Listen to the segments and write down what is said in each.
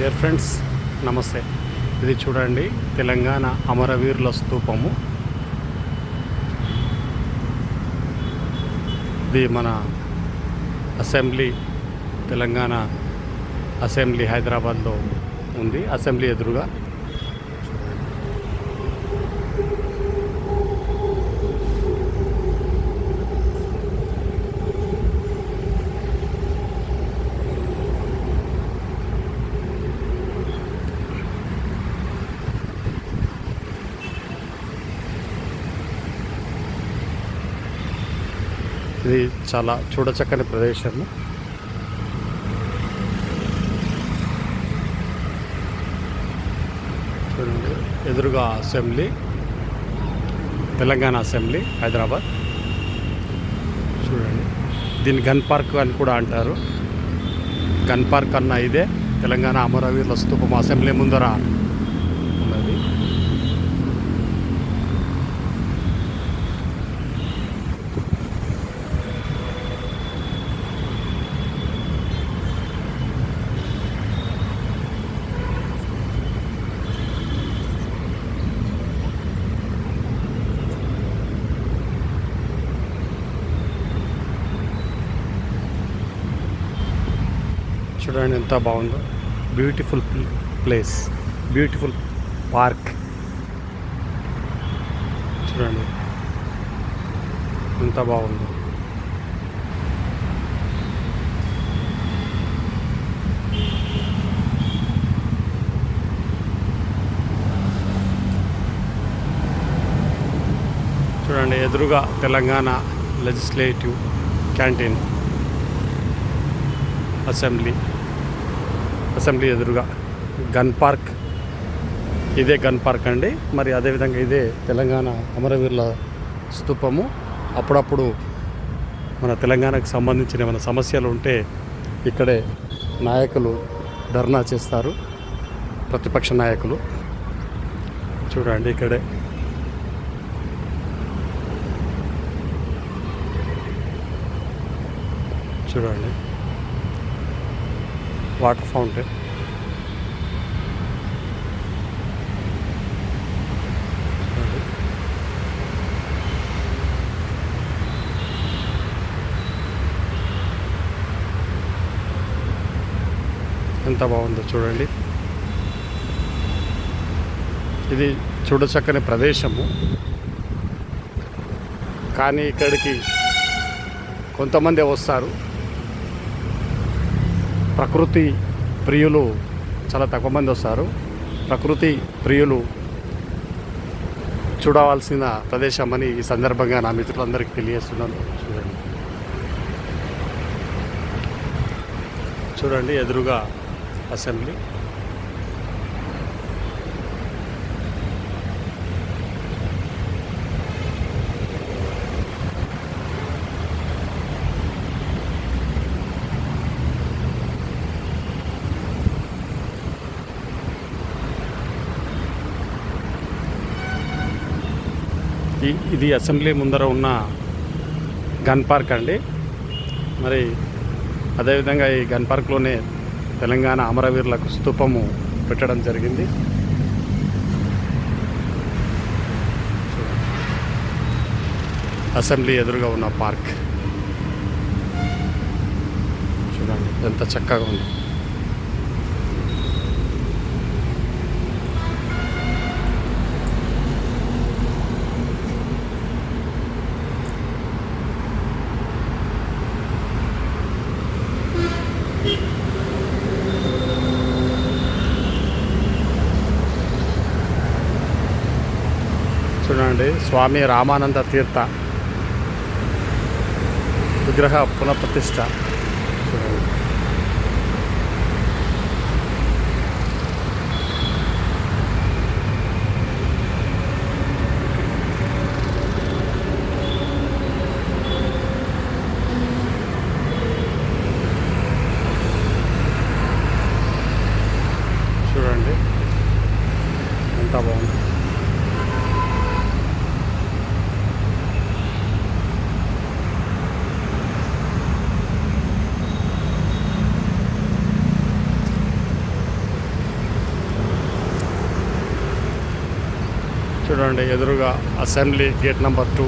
Dear friends నమస్తే. ఇది చూడండి తెలంగాణ అమరవీరుల స్తూపము ఇది మన అసెంబ్లీ తెలంగాణ అసెంబ్లీ హైదరాబాద్లో ఉంది. అసెంబ్లీ ఎదురుగా ఇది చాలా చూడచక్కని ప్రదేశము చూడండి ఎదురుగా అసెంబ్లీ తెలంగాణ అసెంబ్లీ హైదరాబాద్. చూడండి దీన్ని గన్ పార్క్ అని కూడా అంటారు. గన్ పార్క్ అన్న ఇదే. తెలంగాణ అమరవీరుల స్థూపం అసెంబ్లీ ముందర ఉన్నది చూడండి ఎంత బాగుందో. బ్యూటిఫుల్ ప్లేస్ బ్యూటిఫుల్ పార్క్ చూడండి. ఎంత బాగుందో. చూడండి ఎదురుగా Telangana legislative canteen assembly assembly ఎదురుగా గన్ పార్క్. ఇదే గన్ పార్క్ అండి. మరి అదేవిధంగా ఇదే తెలంగాణ అమరవీరుల స్తూపము అప్పుడప్పుడు మన తెలంగాణకు సంబంధించిన ఏమైనా సమస్యలు ఉంటే ఇక్కడే నాయకులు ధర్నా చేస్తారు. ప్రతిపక్ష నాయకులు. చూడండి ఇక్కడే. చూడండి. Water fountain. ఎంత బాగుందో చూడండి. ఇది చూడచక్కని ప్రదేశము. కానీ ఇక్కడికి కొంతమంది వస్తారు. ప్రకృతి ప్రియులు చాలా తక్కువ మంది వస్తారు. ప్రకృతి ప్రియులు చూడవలసిన ప్రదేశం అని ఈ సందర్భంగా నా మిత్రులందరికీ తెలియజేస్తున్నాను. చూడండి. చూడండి ఎదురుగా అసెంబ్లీ. ఇది అసెంబ్లీ ముందర ఉన్న గన్ పార్క్ అండి. మరి అదేవిధంగా ఈ గన్ పార్క్లోనే తెలంగాణ అమరవీరులకు స్తూపము పెట్టడం జరిగింది. అసెంబ్లీ ఎదురుగా ఉన్న పార్క్. చూడండి ఎంత చక్కగా ఉంది. చూడండి. స్వామి రామానంద తీర్థ విగ్రహ పునఃప్రతిష్ట చూడండి. ఎంత బాగుంది. చూడండి ఎదురుగా అసెంబ్లీ గేట్ నెంబర్ టూ.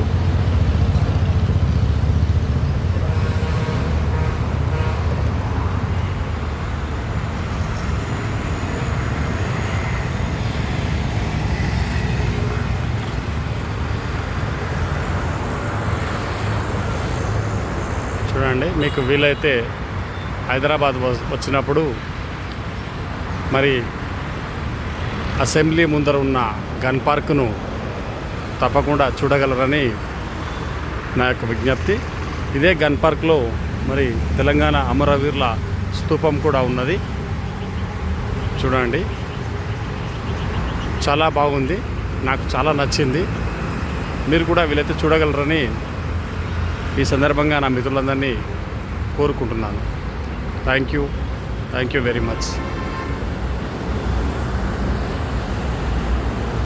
చూడండి మీకు వీలైతే హైదరాబాద్ వ- వచ్చినప్పుడు మరి అసెంబ్లీ ముందర ఉన్న గన్ పార్క్ను తప్పకుండా చూడగలరని నా యొక్క విజ్ఞప్తి. ఇదే గన్ పార్క్లో మరి తెలంగాణ అమరవీరుల స్తూపం కూడా ఉన్నది. చూడండి. చాలా బాగుంది. నాకు చాలా నచ్చింది. మీరు కూడా వీలైతే చూడగలరని ఈ సందర్భంగా నా మిత్రులందరినీ కోరుకుంటున్నాను. Thank you. Thank you very much.